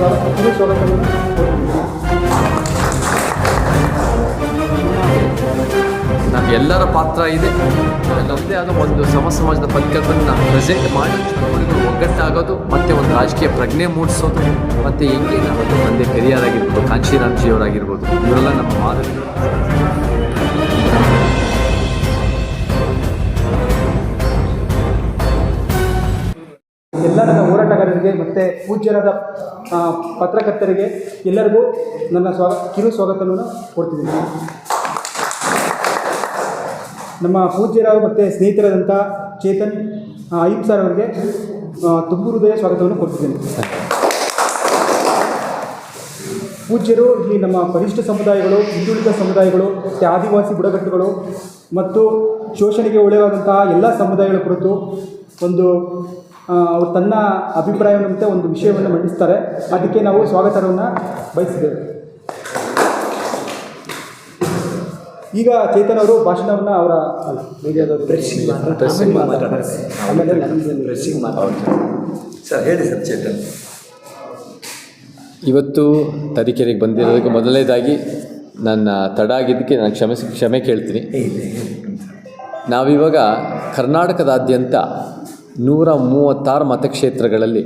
ಕೋರುತ್ತಿದ್ದೇನೆ. ನಮ್ಮೆಲ್ಲರ ಪಾತ್ರ ಇದೆ ನಮ್ಮದೇ ಆದ ಒಂದು ಸಮ ಸಮಾಜದ ಪರಿಕಲ್ಪನೆ ಪ್ರೆಸೆಂಟ್ ಮಾಡಿ ಒಗ್ಗಟ್ಟಾಗೋದು, ಮತ್ತು ಒಂದು ರಾಜಕೀಯ ಪ್ರಜ್ಞೆ ಮೂಡಿಸೋದು, ಮತ್ತು ಹೆಂಗೆ ನಾವು ತಂದೆ ಪೆರಿಯಾರಾಗಿರ್ಬೋದು ಕಾಂಚಿರಾಮ್ಜಿಯವರಾಗಿರ್ಬೋದು ಇವರೆಲ್ಲ ನಮ್ಮ ಮಾದರಿ ಎಲ್ಲರ ಹೋರಾಟಗಾರರಿಗೆ ಮತ್ತು ಪೂಜ್ಯರಾದ ಪತ್ರಕರ್ತರಿಗೆ ಎಲ್ಲರಿಗೂ ನನ್ನ ಸ್ವಾಗ, ಕಿರು ಸ್ವಾಗತವನ್ನು ಕೊಡ್ತಿದ್ದೀನಿ. ನಮ್ಮ ಪೂಜ್ಯರಾವ್ ಮತ್ತು ಸ್ನೇಹಿತರಾದಂಥ ಚೇತನ್ ಅಯ್ಯಪ್ ಸರ್ ಅವರಿಗೆ ತುಂಬು ಹೃದಯ ಸ್ವಾಗತವನ್ನು ಕೊಡ್ತಿದ್ದೀನಿ. ಪೂಜ್ಯರು, ಇಲ್ಲಿ ನಮ್ಮ ಪರಿಶಿಷ್ಟ ಸಮುದಾಯಗಳು, ಹಿಂದುಳಿದ ಸಮುದಾಯಗಳು, ಮತ್ತು ಆದಿವಾಸಿ ಬುಡಕಟ್ಟುಗಳು, ಮತ್ತು ಶೋಷಣೆಗೆ ಒಳಗಾದಂತಹ ಎಲ್ಲ ಸಮುದಾಯಗಳ ಕುರಿತು ಒಂದು ಅವ್ರು ತನ್ನ ಅಭಿಪ್ರಾಯವನ್ನು ಮತ್ತು ಒಂದು ವಿಷಯವನ್ನು ಮಂಡಿಸ್ತಾರೆ. ಅದಕ್ಕೆ ನಾವು ಸ್ವಾಗತವನ್ನು ಬಯಸಿದ್ದೇವೆ. ಈಗ ಚೇತನ್ ಅವರು ಭಾಷಣವನ್ನು ಅವರ ಸರ್ ಹೇಳಿ ಸರ್ ಚೇತನ್. ಇವತ್ತು ತರೀಕೆರೆಗೆ ಬಂದಿರೋದಕ್ಕೆ ಮೊದಲನೇದಾಗಿ ನನ್ನ ತಡ ಆಗಿದ್ದಕ್ಕೆ ನಾನು ಕ್ಷಮೆ ಕ್ಷಮೆ ಕೇಳ್ತೀನಿ. ನಾವಿವಾಗ ಕರ್ನಾಟಕದಾದ್ಯಂತ ನೂರ ಮೂವತ್ತಾರು ಮತಕ್ಷೇತ್ರಗಳಲ್ಲಿ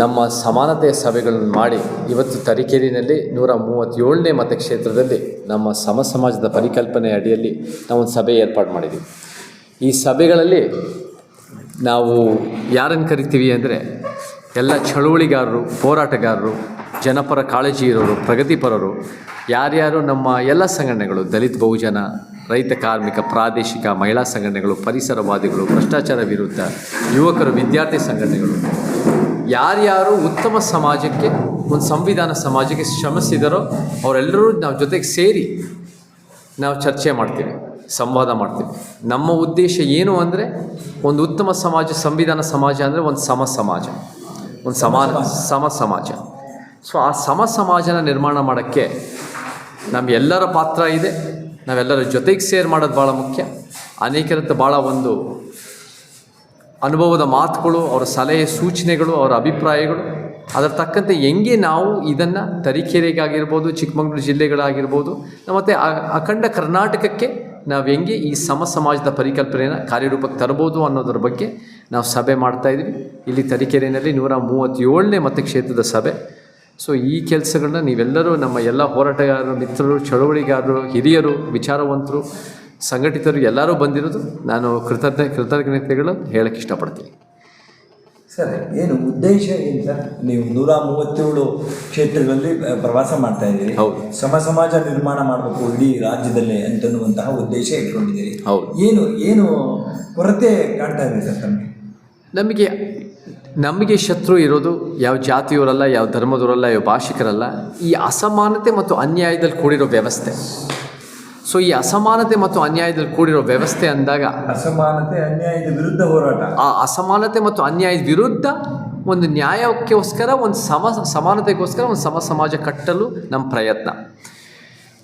ನಮ್ಮ ಸಮಾನತೆಯ ಸಭೆಗಳನ್ನು ಮಾಡಿ ಇವತ್ತು ತರೀಕೆರೆಯಲ್ಲಿ ನೂರ ಮೂವತ್ತೇಳನೇ ಮತಕ್ಷೇತ್ರದಲ್ಲಿ ನಮ್ಮ ಸಮ ಸಮಾಜದ ಪರಿಕಲ್ಪನೆ ಅಡಿಯಲ್ಲಿ ನಾವೊಂದು ಸಭೆ ಏರ್ಪಾಡು ಮಾಡಿದ್ದೀವಿ. ಈ ಸಭೆಗಳಲ್ಲಿ ನಾವು ಯಾರನ್ನು ಕರಿತೀವಿ ಅಂದರೆ ಎಲ್ಲ ಚಳುವಳಿಗಾರರು, ಹೋರಾಟಗಾರರು, ಜನಪರ ಕಾಳಜಿ ಇರೋರು ಪ್ರಗತಿಪರರು, ಯಾರ್ಯಾರು ನಮ್ಮ ಎಲ್ಲ ಸಂಘಟನೆಗಳು, ದಲಿತ, ಬಹುಜನ ರೈತ ಕಾರ್ಮಿಕ, ಪ್ರಾದೇಶಿಕ, ಮಹಿಳಾ ಸಂಘಟನೆಗಳು, ಪರಿಸರವಾದಿಗಳು, ಭ್ರಷ್ಟಾಚಾರ ವಿರುದ್ಧ, ಯುವಕರು, ವಿದ್ಯಾರ್ಥಿ ಸಂಘಟನೆಗಳು. ಯಾರ್ಯಾರು ಉತ್ತಮ ಸಮಾಜಕ್ಕೆ, ಒಂದು ಸಂವಿಧಾನ ಸಮಾಜಕ್ಕೆ ಶ್ರಮಿಸಿದರೋ ಅವರೆಲ್ಲರೂ ನಾವು ಜೊತೆಗೆ ಸೇರಿ ನಾವು ಚರ್ಚೆ ಮಾಡ್ತೀವಿ, ಸಂವಾದ ಮಾಡ್ತೀವಿ. ನಮ್ಮ ಉದ್ದೇಶ ಏನು ಅಂದರೆ ಒಂದು ಉತ್ತಮ ಸಮಾಜ, ಸಂವಿಧಾನ ಸಮಾಜ ಅಂದರೆ ಒಂದು ಸಮ ಸಮಾಜ. ಒಂದು ಸಮಾನ, ಸಮ ಸಮಾಜ. ಸೊ ಆ ಸಮ ಸಮಾಜನ ನಿರ್ಮಾಣ ಮಾಡೋಕ್ಕೆ ನಮ್ಮ ಎಲ್ಲರ ಪಾತ್ರ ಇದೆ. ನಾವೆಲ್ಲರ ಜೊತೆಗೆ ಸೇರ್ ಮಾಡೋದು ಭಾಳ ಮುಖ್ಯ. ಅನೇಕರತ್ತ ಭಾಳ ಒಂದು ಅನುಭವದ ಮಾತುಗಳು, ಅವರ ಸಲಹೆ ಸೂಚನೆಗಳು, ಅವರ ಅಭಿಪ್ರಾಯಗಳು. ಅದರ ತಕ್ಕಂತೆ ಹೆಂಗೆ ನಾವು ಇದನ್ನು ತರೀಕೆರೆಗಾಗಿರ್ಬೋದು, ಚಿಕ್ಕಮಗಳೂರು ಜಿಲ್ಲೆಗಳಾಗಿರ್ಬೋದು, ಮತ್ತು ಅಖಂಡ ಕರ್ನಾಟಕಕ್ಕೆ ನಾವು ಹೆಂಗೆ ಈ ಸಮ ಸಮಾಜದ ಪರಿಕಲ್ಪನೆಯನ್ನು ಕಾರ್ಯರೂಪಕ್ಕೆ ತರ್ಬೋದು ಅನ್ನೋದ್ರ ಬಗ್ಗೆ ನಾವು ಸಭೆ ಮಾಡ್ತಾಯಿದ್ವಿ ಇಲ್ಲಿ ತರೀಕೆರೆಯಲ್ಲಿ ನೂರ ಮೂವತ್ತೇಳನೇ ಮತಕ್ಷೇತ್ರದ ಸಭೆ. ಸೊ ಈ ಕೆಲಸಗಳನ್ನ ನೀವೆಲ್ಲರೂ ನಮ್ಮ ಎಲ್ಲ ಹೋರಾಟಗಾರರು ಮಿತ್ರರು ಚಳುವಳಿಗಾರರು ಹಿರಿಯರು ವಿಚಾರವಂತರು ಸಂಘಟಿತರು ಎಲ್ಲರೂ ಬಂದಿರೋದು ನಾನು ಕೃತಜ್ಞ ಕೃತಜ್ಞತೆಗಳು ಹೇಳಕ್ಕೆ ಇಷ್ಟಪಡ್ತೀನಿ. ಸರ್ ಏನು ಉದ್ದೇಶ ಏನು ಸರ್? ನೀವು ನೂರ ಮೂವತ್ತೇಳು ಕ್ಷೇತ್ರಗಳಲ್ಲಿ ಪ್ರವಾಸ ಮಾಡ್ತಾ ಇದ್ದೀರಿ. ಹೌದು. ಸಮ ಸಮಾಜ ನಿರ್ಮಾಣ ಮಾಡಬೇಕು ಇಡೀ ರಾಜ್ಯದಲ್ಲಿ ಅಂತನ್ನುವಂತಹ ಉದ್ದೇಶ ಇಟ್ಕೊಂಡಿದ್ದೀರಿ. ಹೌದು. ಏನು ಏನು ಕೊರತೆ ಕಾಣ್ತಾ ಇದೆ ಸರ್ ನಮಗೆ ನಮಗೆ ನಮಗೆ ಶತ್ರು ಇರೋದು ಯಾವ ಜಾತಿಯವರಲ್ಲ ಯಾವ ಧರ್ಮದವರಲ್ಲ ಯಾವ ಭಾಷಿಕರಲ್ಲ ಈ ಅಸಮಾನತೆ ಮತ್ತು ಅನ್ಯಾಯದಲ್ಲಿ ಕೂಡಿರೋ ವ್ಯವಸ್ಥೆ. ಸೊ ಈ ಅಸಮಾನತೆ ಮತ್ತು ಅನ್ಯಾಯದಲ್ಲಿ ಕೂಡಿರೋ ವ್ಯವಸ್ಥೆ ಅಂದಾಗ ಅಸಮಾನತೆ ಅನ್ಯಾಯದ ವಿರುದ್ಧ ಹೋರಾಟ. ಆ ಅಸಮಾನತೆ ಮತ್ತು ಅನ್ಯಾಯದ ವಿರುದ್ಧ ಒಂದು ನ್ಯಾಯಕ್ಕೋಸ್ಕರ ಒಂದು ಸಮ ಸಮಾನತೆಗೋಸ್ಕರ ಒಂದು ಸಮ ಸಮಾಜ ಕಟ್ಟಲು ನಮ್ಮ ಪ್ರಯತ್ನ.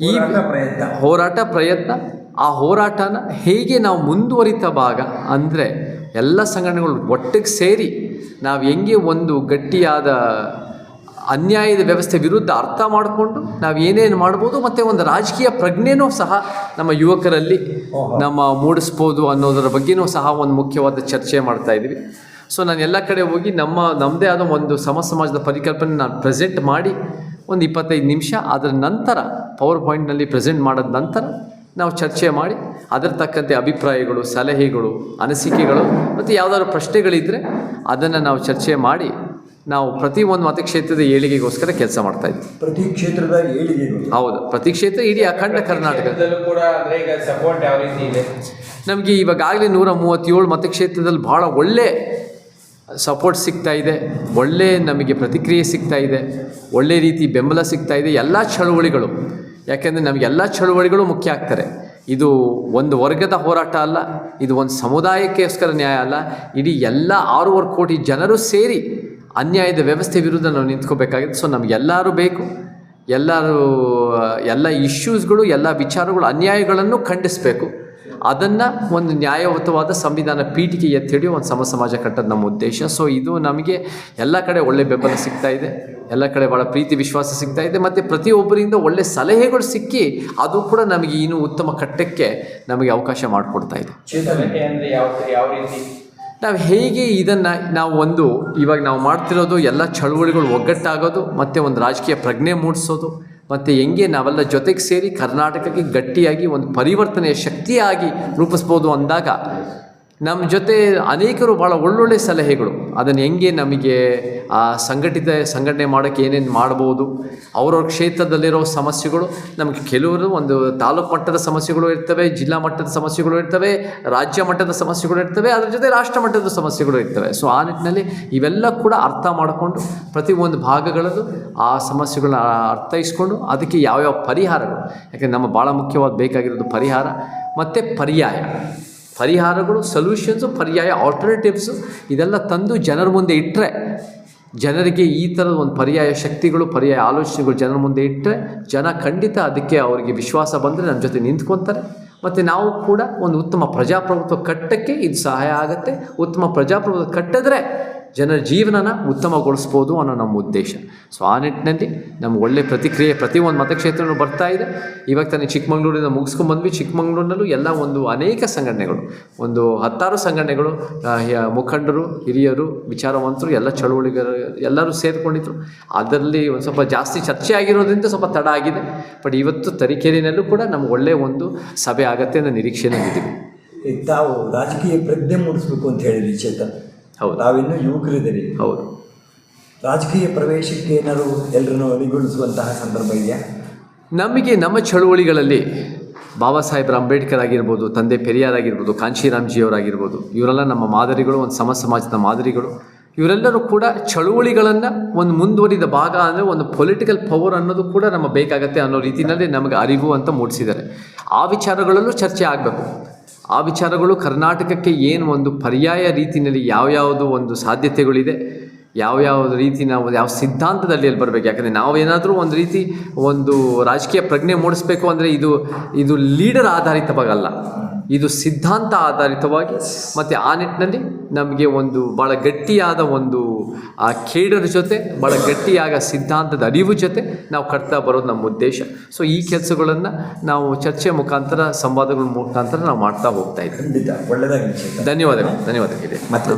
ಈ ಪ್ರಯತ್ನ. ಹೋರಾಟ ಪ್ರಯತ್ನ ಆ ಹೋರಾಟನ ಹೇಗೆ ನಾವು ಮುಂದುವರಿತ ಭಾಗ ಅಂದರೆ ಎಲ್ಲ ಸಂಘಟನೆಗಳು ಒಟ್ಟಿಗೆ ಸೇರಿ ನಾವು ಹೆಂಗೆ ಒಂದು ಗಟ್ಟಿಯಾದ ಅನ್ಯಾಯದ ವ್ಯವಸ್ಥೆ ವಿರುದ್ಧ ಅರ್ಥ ಮಾಡಿಕೊಂಡು ನಾವು ಏನೇನು ಮಾಡ್ಬೋದು ಮತ್ತು ಒಂದು ರಾಜಕೀಯ ಪ್ರಜ್ಞೆನೂ ಸಹ ನಮ್ಮ ಯುವಕರಲ್ಲಿ ನಮ್ಮ ಮೂಡಿಸ್ಬೋದು ಅನ್ನೋದರ ಬಗ್ಗೆನೂ ಸಹ ಒಂದು ಮುಖ್ಯವಾದ ಚರ್ಚೆ ಮಾಡ್ತಾ ಇದ್ದೀವಿ. ಸೊ ನಾನು ಎಲ್ಲ ಕಡೆ ಹೋಗಿ ನಮ್ಮ ನಮ್ಮದೇ ಆದ ಒಂದು ಸಮ ಸಮಾಜದ ಪರಿಕಲ್ಪನೆ ನಾನು ಪ್ರೆಸೆಂಟ್ ಮಾಡಿ ಒಂದು ಇಪ್ಪತ್ತೈದು ನಿಮಿಷ ಅದರ ನಂತರ ಪವರ್ ಪಾಯಿಂಟ್ನಲ್ಲಿ ಪ್ರೆಸೆಂಟ್ ಮಾಡಿದ ನಂತರ ನಾವು ಚರ್ಚೆ ಮಾಡಿ ಅದರ ತಕ್ಕಂತೆ ಅಭಿಪ್ರಾಯಗಳು ಸಲಹೆಗಳು ಅನಿಸಿಕೆಗಳು ಮತ್ತು ಯಾವುದಾದ್ರು ಪ್ರಶ್ನೆಗಳಿದ್ದರೆ ಅದನ್ನು ನಾವು ಚರ್ಚೆ ಮಾಡಿ ನಾವು ಪ್ರತಿ ಒಂದು ಮತಕ್ಷೇತ್ರದ ಏಳಿಗೆಗೋಸ್ಕರ ಕೆಲಸ ಮಾಡ್ತಾ ಇದ್ವಿ. ಪ್ರತಿ ಕ್ಷೇತ್ರದ ಏಳಿಗೆ ಹೌದು. ಪ್ರತಿ ಕ್ಷೇತ್ರ ಇಡೀ ಅಖಂಡ ಕರ್ನಾಟಕ. ಕೂಡ ಅಂದ್ರೆ ಈಗ ಸಪೋರ್ಟ್ ಯಾವ ರೀತಿ ಇದೆ? ನಮಗೆ ಇವಾಗಲೇ ನೂರ ಮೂವತ್ತೇಳು ಮತಕ್ಷೇತ್ರದಲ್ಲಿ ಭಾಳ ಒಳ್ಳೆ ಸಪೋರ್ಟ್ ಸಿಗ್ತಾ ಇದೆ. ಒಳ್ಳೆ ನಮಗೆ ಪ್ರತಿಕ್ರಿಯೆ ಸಿಗ್ತಾ ಇದೆ. ಒಳ್ಳೆ ರೀತಿ ಬೆಂಬಲ ಸಿಗ್ತಾ ಇದೆ. ಎಲ್ಲ ಚಳುವಳಿಗಳು ಯಾಕೆಂದರೆ ನಮಗೆಲ್ಲ ಚಳುವಳಿಗಳು ಮುಖ್ಯ ಆಗ್ತಾರೆ. ಇದು ಒಂದು ವರ್ಗದ ಹೋರಾಟ ಅಲ್ಲ, ಇದು ಒಂದು ಸಮುದಾಯಕ್ಕೋಸ್ಕರ ನ್ಯಾಯ ಅಲ್ಲ, ಇಡೀ ಎಲ್ಲ ಆರೂವರೆ ಕೋಟಿ ಜನರು ಸೇರಿ ಅನ್ಯಾಯದ ವ್ಯವಸ್ಥೆ ವಿರುದ್ಧ ನಾವು ನಿಂತ್ಕೋಬೇಕಾಗಿದೆ ಸೊ ನಮಗೆಲ್ಲರೂ ಬೇಕು. ಎಲ್ಲರೂ, ಎಲ್ಲ ಇಶ್ಯೂಸ್ಗಳು ಎಲ್ಲ ವಿಚಾರಗಳು, ಅನ್ಯಾಯಗಳನ್ನು ಖಂಡಿಸಬೇಕು. ಅದನ್ನು ಒಂದು ನ್ಯಾಯಯುತವಾದ ಸಂವಿಧಾನ ಪೀಠಿಗೆ ಎತ್ತಿಡಿ ಒಂದು ಸಮ ಸಮಾಜ ಕಟ್ಟೋದು ನಮ್ಮ ಉದ್ದೇಶ. ಸೊ ಇದು ನಮಗೆ ಎಲ್ಲ ಕಡೆ ಒಳ್ಳೆ ಬೆಂಬಲ ಸಿಗ್ತಾ ಇದೆ. ಎಲ್ಲ ಕಡೆ ಭಾಳ ಪ್ರೀತಿ ವಿಶ್ವಾಸ ಸಿಗ್ತಾ ಇದೆ. ಮತ್ತು ಪ್ರತಿಯೊಬ್ಬರಿಂದ ಒಳ್ಳೆ ಸಲಹೆಗಳು ಸಿಕ್ಕಿ ಅದು ಕೂಡ ನಮಗೆ ಇನ್ನೂ ಉತ್ತಮ ಕಟ್ಟಕ್ಕೆ ನಮಗೆ ಅವಕಾಶ ಮಾಡಿಕೊಡ್ತಾ ಇದೆ. ಸಲಹೆ ಅಂದ್ರೆ ಯಾವ ಯಾವ ರೀತಿ? ನಾವು ಹೇಗೆ ಇದನ್ನು ನಾವು ಒಂದು ಇವಾಗ ನಾವು ಮಾಡ್ತಿರೋದು ಎಲ್ಲ ಚಳುವಳಿಗಳು ಒಗ್ಗಟ್ಟಾಗೋದು ಮತ್ತು ಒಂದು ರಾಜಕೀಯ ಪ್ರಜ್ಞೆ ಮೂಡಿಸೋದು ಮತ್ತು ಹೆಂಗೆ ನಾವೆಲ್ಲ ಜೊತೆಗೆ ಸೇರಿ ಕರ್ನಾಟಕಕ್ಕೆ ಗಟ್ಟಿಯಾಗಿ ಒಂದು ಪರಿವರ್ತನೆಯ ಶಕ್ತಿಯಾಗಿ ರೂಪಿಸ್ಬೋದು ಅಂದಾಗ ನಮ್ಮ ಜೊತೆ ಅನೇಕರು ಭಾಳ ಒಳ್ಳೊಳ್ಳೆ ಸಲಹೆಗಳು. ಅದನ್ನು ಹೆಂಗೆ ನಮಗೆ, ಆ ಸಂಘಟಿತ, ಸಂಘಟನೆ ಮಾಡೋಕ್ಕೆ ಏನೇನು ಮಾಡ್ಬೋದು, ಅವ್ರವ್ರ ಕ್ಷೇತ್ರದಲ್ಲಿರೋ ಸಮಸ್ಯೆಗಳು, ನಮಗೆ ಕೆಲವರು ಒಂದು ತಾಲೂಕು ಮಟ್ಟದ ಸಮಸ್ಯೆಗಳು ಇರ್ತವೆ, ಜಿಲ್ಲಾ ಮಟ್ಟದ ಸಮಸ್ಯೆಗಳು ಇರ್ತವೆ, ರಾಜ್ಯ ಮಟ್ಟದ ಸಮಸ್ಯೆಗಳು ಇರ್ತವೆ, ಅದ್ರ ಜೊತೆ ರಾಷ್ಟ್ರ ಮಟ್ಟದ ಸಮಸ್ಯೆಗಳು ಇರ್ತವೆ. ಸೊ ಆ ನಿಟ್ಟಿನಲ್ಲಿ ಇವೆಲ್ಲ ಕೂಡ ಅರ್ಥ ಮಾಡಿಕೊಂಡು ಒಂದು ಭಾಗಗಳಲ್ಲೂ ಆ ಸಮಸ್ಯೆಗಳನ್ನ ಅರ್ಥೈಸ್ಕೊಂಡು ಅದಕ್ಕೆ ಯಾವ್ಯಾವ ಪರಿಹಾರಗಳು. ಯಾಕೆಂದರೆ ನಮ್ಮ ಭಾಳ ಮುಖ್ಯವಾದ ಬೇಕಾಗಿರೋದು ಪರಿಹಾರ, ಮತ್ತು ಪರ್ಯಾಯ. ಪರಿಹಾರಗಳು ಸೊಲ್ಯೂಷನ್ಸು ಪರ್ಯಾಯ ಆಲ್ಟರ್ನೇಟಿವ್ಸು ಇದೆಲ್ಲ ತಂದು ಜನರ ಮುಂದೆ ಇಟ್ಟರೆ ಜನರಿಗೆ ಈ ಥರದ ಒಂದು ಪರ್ಯಾಯ ಶಕ್ತಿಗಳು, ಪರ್ಯಾಯ ಆಲೋಚನೆಗಳು ಜನರ ಮುಂದೆ ಇಟ್ಟರೆ ಜನ ಖಂಡಿತ ಅದಕ್ಕೆ ಅವರಿಗೆ ವಿಶ್ವಾಸ ಬಂದರೆ ನಮ್ಮ ಜೊತೆ ನಿಂತ್ಕೊತಾರೆ. ಮತ್ತು ನಾವು ಕೂಡ ಒಂದು ಉತ್ತಮ ಪ್ರಜಾಪ್ರಭುತ್ವ ಕಟ್ಟಕ್ಕೆ ಇದು ಸಹಾಯ ಆಗುತ್ತೆ. ಉತ್ತಮ ಪ್ರಜಾಪ್ರಭುತ್ವ ಕಟ್ಟಿದ್ರೆ ಜನರ ಜೀವನನ ಉತ್ತಮಗೊಳಿಸ್ಬೋದು ಅನ್ನೋ ನಮ್ಮ ಉದ್ದೇಶ. ಸೊ ಆ ನಿಟ್ಟಿನಲ್ಲಿ ನಮ್ಗೆ ಒಳ್ಳೆ ಪ್ರತಿಕ್ರಿಯೆ ಪ್ರತಿ ಒಂದು ಮತಕ್ಷೇತ್ರನೂ ಬರ್ತಾ ಇದೆ. ಇವಾಗ ತಾನೇ ಚಿಕ್ಕಮಂಗ್ಳೂರಿಂದ ಮುಗಿಸ್ಕೊಂಡ್ಬಂದ್ವಿ ಚಿಕ್ಕಮಂಗ್ಳೂರಿನಲ್ಲೂ ಎಲ್ಲ ಒಂದು ಅನೇಕ ಸಂಘಟನೆಗಳು. ಒಂದು ಹತ್ತಾರು ಸಂಘಟನೆಗಳು ಮುಖಂಡರು, ಹಿರಿಯರು, ವಿಚಾರವಂತರು, ಎಲ್ಲ ಚಳುವಳಿಗರು, ಎಲ್ಲರೂ ಸೇರಿಕೊಂಡಿದ್ರು. ಅದರಲ್ಲಿ ಒಂದು ಸ್ವಲ್ಪ ಜಾಸ್ತಿ ಚರ್ಚೆ ಆಗಿರೋದ್ರಿಂದ ಸ್ವಲ್ಪ ತಡ ಆಗಿದೆ. ಬಟ್ ಇವತ್ತು ತರೀಕೆರೆಯಲ್ಲೂ ಕೂಡ ನಮ್ಗೆ ಒಳ್ಳೆಯ ಒಂದು ಸಭೆ ಆಗತ್ತೆ ಅನ್ನೋ ನಿರೀಕ್ಷೆನಲ್ಲಿದ್ದೀವಿ ತಾವು ರಾಜಕೀಯ ಪ್ರಜ್ಞೆ ಮೂಡಿಸ್ಬೇಕು ಅಂತ ಹೇಳಿದ್ರಿ ಚೇತನ್. ಹೌದು. ನಾವಿನ್ನೂ ಯುವಕರಿದ್ದೀರಿ. ಹೌದು. ರಾಜಕೀಯ ಪ್ರವೇಶಕ್ಕೆ ಏನಾದರೂ ಎಲ್ಲರನ್ನು ಅಣಿಗೊಳಿಸುವಂತಹ ಸಂದರ್ಭ ಇದೆಯಾ? ನಮಗೆ ನಮ್ಮ ಚಳುವಳಿಗಳಲ್ಲಿ ಬಾಬಾ ಸಾಹೇಬ್ರ ಅಂಬೇಡ್ಕರ್ ಆಗಿರ್ಬೋದು ತಂದೆ ಪೆರಿಯಾರ್ ಆಗಿರ್ಬೋದು ಕಾಂಚಿರಾಮ್ಜಿಯವರಾಗಿರ್ಬೋದು ಇವರೆಲ್ಲ ನಮ್ಮ ಮಾದರಿಗಳು ಒಂದು ಸಮ ಸಮಾಜದ ಮಾದರಿಗಳು. ಇವರೆಲ್ಲರೂ ಕೂಡ ಚಳುವಳಿಗಳನ್ನು ಒಂದು ಮುಂದುವರಿದ ಭಾಗ ಅಂದರೆ ಒಂದು ಪೊಲಿಟಿಕಲ್ ಪವರ್ ಅನ್ನೋದು ಕೂಡ ನಮಗೆ ಬೇಕಾಗತ್ತೆ ಅನ್ನೋ ರೀತಿಯಲ್ಲಿ ನಮಗೆ ಅರಿವು ಅಂತ ಮೂಡಿಸಿದ್ದಾರೆ. ಆ ವಿಚಾರಗಳಲ್ಲೂ ಚರ್ಚೆ ಆಗಬೇಕು. ಆ ವಿಚಾರಗಳು ಕರ್ನಾಟಕಕ್ಕೆ ಏನು ಒಂದು ಪರ್ಯಾಯ ರೀತಿಯಲ್ಲಿ ಯಾವ್ಯಾವುದು ಒಂದು ಸಾಧ್ಯತೆಗಳಿದೆ? ಯಾವ್ಯಾವ ರೀತಿ ನಾವು ಯಾವ ಸಿದ್ಧಾಂತದಲ್ಲಿ ಅಲ್ಲಿ ಬರಬೇಕು? ಯಾಕಂದರೆ ನಾವೇನಾದರೂ ಒಂದು ರೀತಿ ಒಂದು ರಾಜಕೀಯ ಪ್ರಜ್ಞೆ ಮೂಡಿಸ್ಬೇಕು ಅಂದರೆ ಇದು ಇದು ಲೀಡರ್ ಆಧಾರಿತವಾಗಲ್ಲ. ಇದು ಸಿದ್ಧಾಂತ ಆಧಾರಿತವಾಗಿ ಮತ್ತು ಆ ನಿಟ್ಟಿನಲ್ಲಿ ನಮಗೆ ಒಂದು ಭಾಳ ಗಟ್ಟಿಯಾದ ಒಂದು ಆ ಕೇಡರ ಜೊತೆ ಭಾಳ ಗಟ್ಟಿಯಾದ ಸಿದ್ಧಾಂತದ ಅರಿವು ಜೊತೆ ನಾವು ಕಟ್ತಾ ಬರೋದು ನಮ್ಮ ಉದ್ದೇಶ. ಸೊ ಈ ಕೆಲಸಗಳನ್ನು ನಾವು ಚರ್ಚೆ ಮುಖಾಂತರ ಸಂವಾದಗಳ ಮುಖಾಂತರ ನಾವು ಮಾಡ್ತಾ ಹೋಗ್ತಾ ಇದ್ದೀವಿ. ಧನ್ಯವಾದಗಳು. ಧನ್ಯವಾದಗಳಿದೆ ಮತ್ತೆ